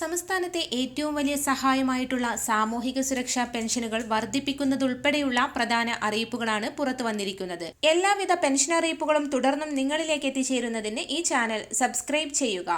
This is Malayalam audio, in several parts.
സംസ്ഥാനത്തെ ഏറ്റവും വലിയ സഹായമായിട്ടുള്ള സാമൂഹിക സുരക്ഷാ പെൻഷനുകൾ വർദ്ധിപ്പിക്കുന്നതുൾപ്പെടെയുള്ള പ്രധാന അറിയിപ്പുകളാണ് പുറത്തു വന്നിരിക്കുന്നത്. എല്ലാവിധ പെൻഷൻ അറിയിപ്പുകളും തുടർന്നും നിങ്ങളിലേക്ക് എത്തിച്ചേരുന്നതിന് ഈ ചാനൽ സബ്സ്ക്രൈബ് ചെയ്യുക.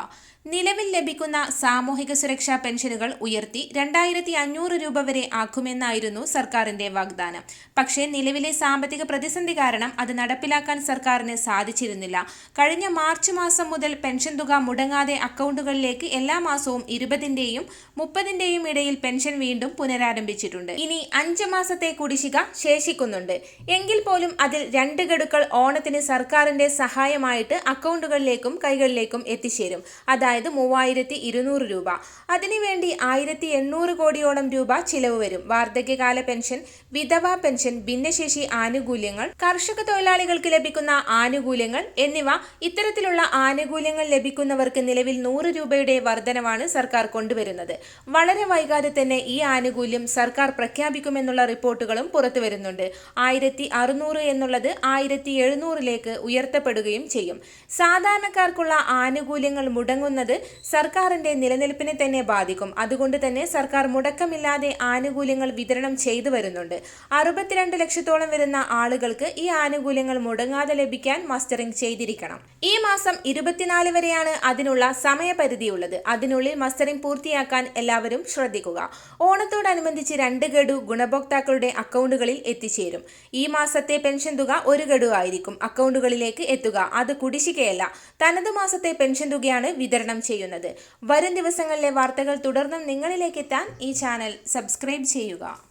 നിലവിൽ ലഭിക്കുന്ന സാമൂഹിക സുരക്ഷാ പെൻഷനുകൾ ഉയർത്തി രണ്ടായിരത്തി അഞ്ഞൂറ് രൂപ വരെ ആക്കുമെന്നായിരുന്നു സർക്കാരിന്റെ വാഗ്ദാനം. പക്ഷേ നിലവിലെ സാമ്പത്തിക പ്രതിസന്ധി കാരണം അത് നടപ്പിലാക്കാൻ സർക്കാരിന് സാധിച്ചിരുന്നില്ല. കഴിഞ്ഞ മാർച്ച് മാസം മുതൽ പെൻഷൻ തുക മുടങ്ങാതെ അക്കൗണ്ടുകളിലേക്ക് എല്ലാ മാസവും ഇരുപതിന്റെയും മുപ്പതിന്റെയും ഇടയിൽ പെൻഷൻ വീണ്ടും പുനരാരംഭിച്ചിട്ടുണ്ട്. ഇനി അഞ്ച് മാസത്തെ കുടിശ്ശിക ശേഷിക്കുന്നുണ്ട്. എങ്കിൽ പോലും അതിൽ രണ്ട് ഗഡുക്കൾ ഓണത്തിന് സർക്കാരിന്റെ സഹായമായിട്ട് അക്കൗണ്ടുകളിലേക്കും കൈകളിലേക്കും എത്തിച്ചേരും. അതായത് മൂവായിരത്തി ഇരുന്നൂറ് രൂപ. അതിനുവേണ്ടി ആയിരത്തി എണ്ണൂറ് കോടിയോളം രൂപ ചിലവ് വരും. വാർദ്ധക്യകാല പെൻഷൻ വിധവ പെൻഷൻ ഭിന്നശേഷി ആനുകൂല്യങ്ങൾ കർഷക തൊഴിലാളികൾക്ക് ലഭിക്കുന്ന ആനുകൂല്യങ്ങൾ എന്നിവ ഇത്തരത്തിലുള്ള ആനുകൂല്യങ്ങൾ ലഭിക്കുന്നവർക്ക് നിലവിൽ നൂറ് രൂപയുടെ വർധനവാണ് സർക്കാർ കൊണ്ടുവരുന്നത്. വളരെ വൈകാതെ തന്നെ ഈ ആനുകൂല്യം സർക്കാർ പ്രഖ്യാപിക്കുമെന്നുള്ള റിപ്പോർട്ടുകളും പുറത്തു വരുന്നുണ്ട് ആയിരത്തി അറുന്നൂറ് എന്നുള്ളത് ആയിരത്തി എഴുന്നൂറിലേക്ക് ഉയർത്തപ്പെടുകയും ചെയ്യും. സാധാരണക്കാർക്കുള്ള ആനുകൂല്യങ്ങൾ മുടങ്ങുന്നത് സർക്കാരിന്റെ നിലനിൽപ്പിനെ തന്നെ ബാധിക്കും. അതുകൊണ്ട് തന്നെ സർക്കാർ മുടക്കമില്ലാതെ ആനുകൂല്യങ്ങൾ വിതരണം ചെയ്തു വരുന്നുണ്ട്. അറുപത്തിരണ്ട് ലക്ഷത്തോളം വരുന്ന ആളുകൾക്ക് ഈ ആനുകൂല്യങ്ങൾ മുടങ്ങാതെ ലഭിക്കാൻ മസ്റ്ററിംഗ് ചെയ്തിരിക്കണം. ഈ മാസം ഇരുപത്തിനാല് വരെയാണ് അതിനുള്ള സമയപരിധിയുള്ളത്. അതിനുള്ളിൽ മസ്റ്ററിംഗ് പൂർത്തിയാക്കാൻ എല്ലാവരും ശ്രദ്ധിക്കുക. ഓണത്തോടനുബന്ധിച്ച് രണ്ട് ഗഡു ഗുണഭോക്താക്കളുടെ അക്കൗണ്ടുകളിൽ എത്തിച്ചേരും. ഈ മാസത്തെ പെൻഷൻ തുക ഒരു ഗഡു ആയിരിക്കും. അക്കൗണ്ടുകളിലേക്ക് എത്തുക. അത് കുടിശ്ശികയല്ല. തനത് മാസത്തെ പെൻഷൻ തുകയാണ് വിതരണം ചെയ്യുന്നത്. വരും ദിവസങ്ങളിലെ വാർത്തകൾ തുടർന്നും നിങ്ങളിലേക്ക് എത്താൻ ഈ ചാനൽ സബ്സ്ക്രൈബ് ചെയ്യുക.